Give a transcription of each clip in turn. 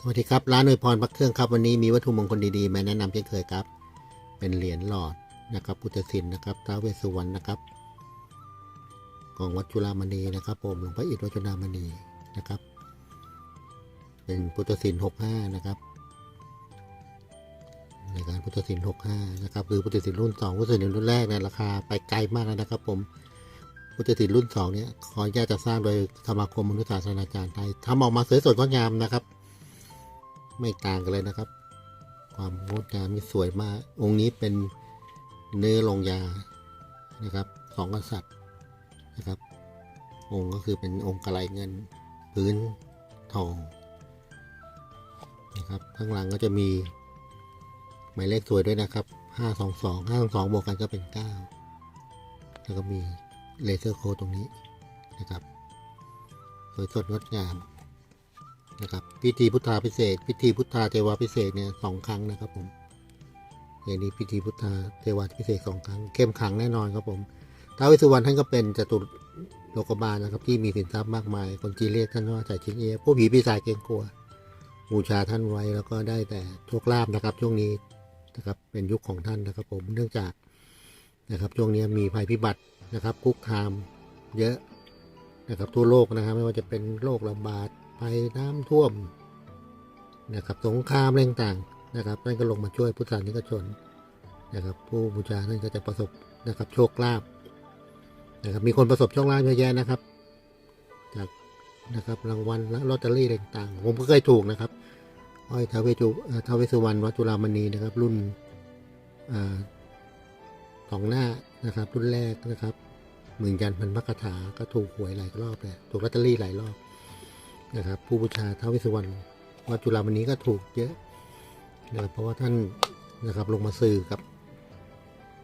สวัสดีครับ ร้านอวยพรพระเครื่องครับวันนี้มีวัตถุมงคลดีๆมาแนะนำเช่นเคยครับ เป็นเหรียญหลอดนะครับพุทธศิลป์นะครับท้าวเวสสุวรรณนะครับของวัดจุฬามณีนะครับผมหลวงพระอิฐวัดจุฬามณีนะครับ เป็นพุทธศิลป์หกห้านะครับในการพุทธศิลป์หกห้านะครับคือพุทธศิลป์รุ่นสองพุทธศิลป์รุ่นแรกเนี่ยราคาไปไกลมากแล้วนะครับ ผมพุทธศิลป์รุ่นสองเนี่ยขออนุญาตจะสร้างโดยสมาคมมนุษยศาสนาจารย์ไทยทำออกมาสวยสดงดงามนะครับ ไม่ต่างกันเลยนะครับ ความงดงามนี่สวยมาก องค์นี้เป็นเนื้อลงยานะครับสองกษัตริย์นะครับ องค์ก็คือเป็นองค์กระไรเงินพื้นทองนะครับข้างหลังก็จะมีหมายเลขสวยด้วยนะครับห้าสองสองห้าสองสองบวกกันก็เป็นเก้าแล้วก็มีเลเซอร์โคตรงนี้นะครับ สวยสดงดงามนะครับ พิธีพุทธาพิเศษ พิธีพุทธาเทวาพิเศษเนี่ยสองครั้งนะครับผมอย่างนี้พิธีพุทธาเทวาพิเศษสองครั้ง เข้มขังแน่นอนครับผมท้าวเวิสุวรรณท่านก็เป็นจตุโลกบาลนะครับ ที่มีสินทรัพย์มากมาย คนจีนเรียกท่านว่าจ่ายชิงเอผู้ผีปีศาจเกรงกลัวบูชาท่านไว้แล้วก็ได้แต่โชคลาภนะครับ ช่วงนี้นะครับเป็นยุคของท่านนะครับผมเนื่องจากนะครับช่วงนี้มีภัยพิบัตินะครับคุกคามเยอะนะครับทั่วโลกนะครับ ไม่ว่าจะเป็นโรคระบาด ภัยน้ำท่วมนะครับสงครามอะไรต่างๆนะครับท่านก็ลงมาช่วยพุทธานิกชนนะครับ ผู้บูชาท่านก็จะประสบนะครับโชคลาภนะครับมีคนประสบโชคลาภเยอะแยะนะครับ จากนะครับรางวัลและลอตเตอรี่ต่างๆ ผมก็เคยถูกนะครับอ้อยทาวเวจุเอ่อท้าวเวสุวรรณวัจุฬามณีนะครับ รุ่นอสองหน้านะครับ รุ่นแรกนะครับหมื่นยันพันพระคาถาก็ถูกหวยหลายรอบเลยถูกลอตเตอรี่หลายรอบ นะครับผู้บูชาท้าวเวิสุวรรณวัดจุฬามณีก็ถูกเยอะนะครับเพราะว่าท่านนะครับลงมาสื่อกับ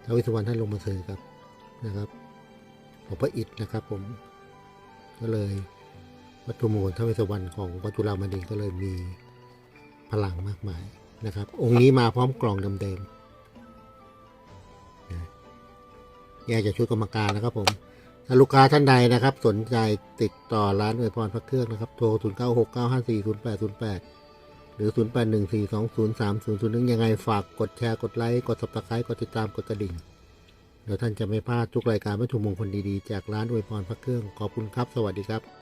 ท้าวเวิสุวรรณท่านลงมาสื่อกับนะครับหลวงพระอิฐนะครับผมก็เลยวัตถุมงคลท้าวเวิสุวรรณของวัดจุฬามณีก็เลยมีพลังมากมายนะครับ องค์นี้มาพร้อมกล่องเดิมๆนะแยกจากชุดกรรมการนะครับผม ถ้าลูกค้าท่านใดนะครับ สนใจติดต่อร้านอวยพรพระเครื่องนะครับ โทร 0 9 6 9 5 4 0 8 0 8 หรือ 0 8 1 4 2 0 3 0 0 1 ยังไงฝากกดแชร์ กดไลค์ กด subscribe กดติดตาม กดกระดิ่ง เดี๋ยวท่านจะไม่พลาดทุกรายการวัตถุมงคลดีๆ จากร้านอวยพรพระเครื่อง ขอบคุณครับ สวัสดีครับ